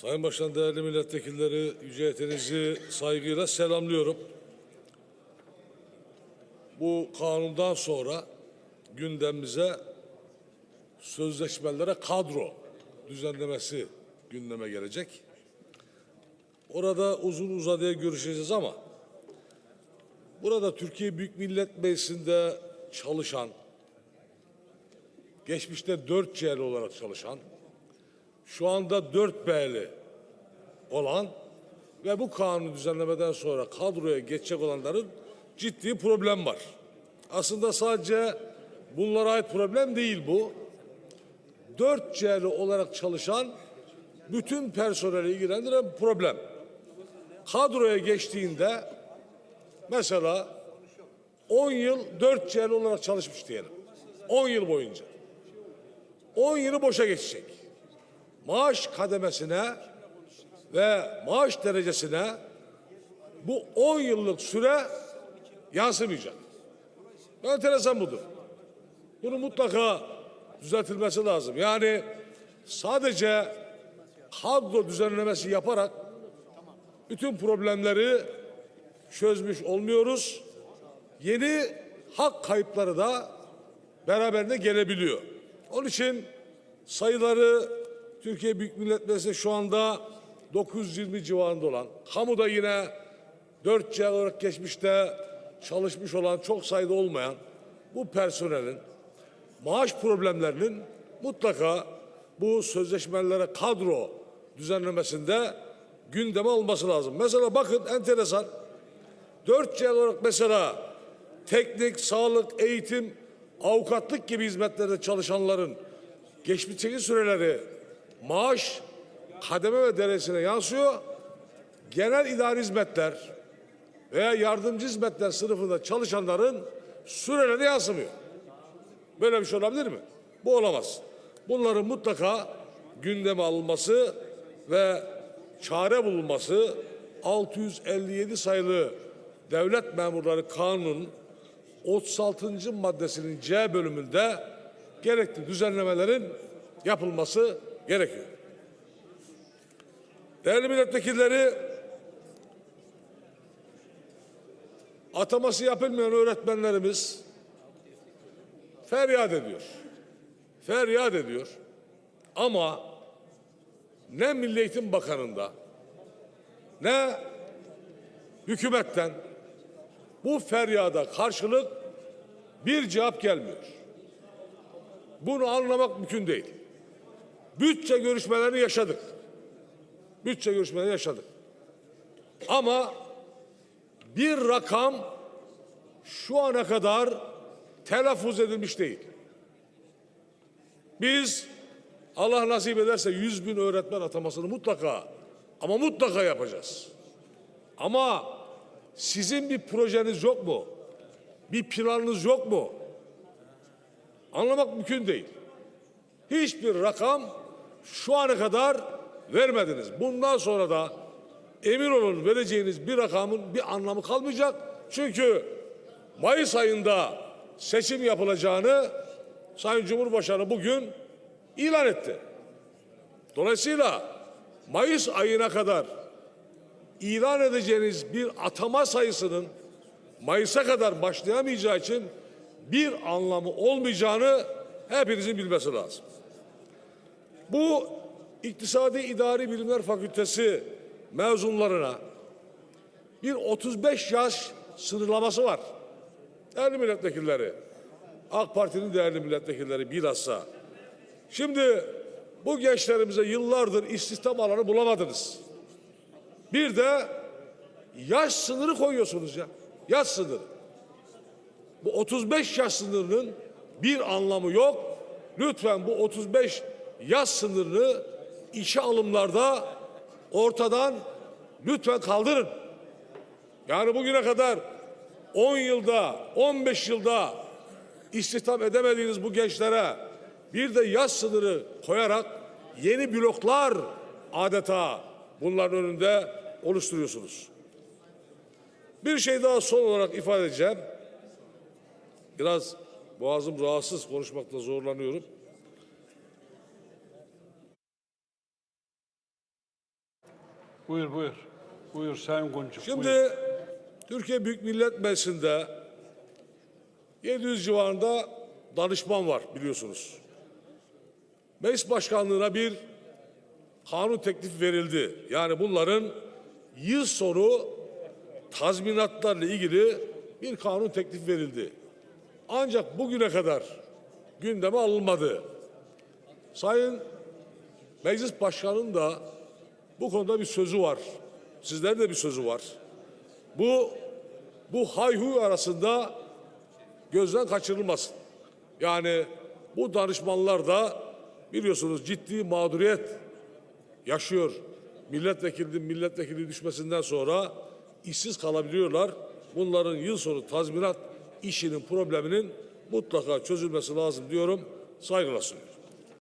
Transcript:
Sayın Başkan, değerli milletvekilleri, yüce yetinizi saygıyla selamlıyorum. Bu kanundan sonra gündemimize sözleşmelere kadro düzenlemesi gündeme gelecek. Orada uzun uzadıya görüşeceğiz ama burada Türkiye Büyük Millet Meclisi'nde çalışan, geçmişte 4 CL olarak çalışan, şu anda 4 B'li olan ve bu kanunu düzenlemeden sonra kadroya geçecek olanların ciddi problem var. Aslında sadece bunlara ait problem değil bu. 4 C'li olarak çalışan bütün personeli ilgilendiren problem. Kadroya geçtiğinde mesela 10 yıl 4 C'li olarak çalışmış diyelim. 10 yıl boyunca. 10 yılı boşa geçecek. Maaş kademesine ve maaş derecesine bu 10 yıllık süre yansımayacak. Enteresan budur. Bunu mutlaka düzeltilmesi lazım. Yani sadece kadro düzenlemesi yaparak bütün problemleri çözmüş olmuyoruz. Yeni hak kayıpları da beraberinde gelebiliyor. Onun için sayıları Türkiye Büyük Millet Meclisi şu anda 920 civarında olan, kamuda yine 4 yıl olarak geçmişte çalışmış olan çok sayıda olmayan bu personelin maaş problemlerinin mutlaka bu sözleşmelere kadro düzenlemesinde gündeme alması lazım. Mesela bakın enteresan 4 yıl olarak mesela teknik, sağlık, eğitim, avukatlık gibi hizmetlerde çalışanların geçmişteki süreleri maaş, kademe ve derecesine yansıyor. Genel idari hizmetler veya yardımcı hizmetler sınıfında çalışanların süreleri yansımıyor. Böyle bir şey olabilir mi? Bu olamaz. Bunların mutlaka gündeme alınması ve çare bulunması 657 sayılı Devlet Memurları Kanunu'nun 36. maddesinin C bölümünde gerekli düzenlemelerin yapılması gerekiyor. Değerli milletvekilleri, ataması yapılmayan öğretmenlerimiz feryat ediyor. Feryat ediyor. Ama ne Milli Eğitim Bakanı'nda ne hükümetten bu feryada karşılık bir cevap gelmiyor. Bunu anlamak mümkün değil. Bütçe görüşmelerini yaşadık. Bütçe görüşmelerini yaşadık. Ama bir rakam şu ana kadar telaffuz edilmiş değil. Biz Allah nasip ederse 100 bin öğretmen atamasını mutlaka ama mutlaka yapacağız. Ama sizin bir projeniz yok mu? Bir planınız yok mu? Anlamak mümkün değil. Hiçbir rakam şu ana kadar vermediniz. Bundan sonra da emin olun vereceğiniz bir rakamın bir anlamı kalmayacak. Çünkü Mayıs ayında seçim yapılacağını Sayın Cumhurbaşkanı bugün ilan etti. Dolayısıyla Mayıs ayına kadar ilan edeceğiniz bir atama sayısının Mayıs'a kadar başlayamayacağı için bir anlamı olmayacağını hepinizin bilmesi lazım. Bu İktisadi İdari Bilimler Fakültesi mezunlarına bir 35 yaş sınırlaması var. Değerli milletvekilleri, AK Parti'nin değerli milletvekilleri bilhassa. Şimdi bu gençlerimize yıllardır istihdam alanı bulamadınız. Bir de yaş sınırı koyuyorsunuz ya. Yaş sınırı. Bu 35 yaş sınırının bir anlamı yok. Lütfen bu 35 yaş sınırını işe alımlarda ortadan lütfen kaldırın. Yani bugüne kadar 10 yılda, 15 yılda istihdam edemediğiniz bu gençlere bir de yaş sınırı koyarak yeni bloklar adeta bunların önünde oluşturuyorsunuz. Bir şey daha son olarak ifade edeceğim. Biraz boğazım rahatsız konuşmakta zorlanıyorum. Buyur buyur. Buyur Sayın Kuncuk. Şimdi buyur. Türkiye Büyük Millet Meclisi'nde 700 civarında danışman var biliyorsunuz. Meclis Başkanlığı'na bir kanun teklifi verildi. Yani bunların yıl sonu tazminatlarla ilgili bir kanun teklifi verildi. Ancak bugüne kadar gündeme alınmadı. Sayın Meclis Başkanı'nın da bu konuda bir sözü var. Sizlerin de bir sözü var. Bu bu hayhuy arasında gözden kaçırılmasın. Yani bu danışmanlar da biliyorsunuz ciddi mağduriyet yaşıyor. Milletvekili milletvekili düşmesinden sonra işsiz kalabiliyorlar. Bunların yıl sonu tazminat işinin probleminin mutlaka çözülmesi lazım diyorum. Saygılar sunuyorum.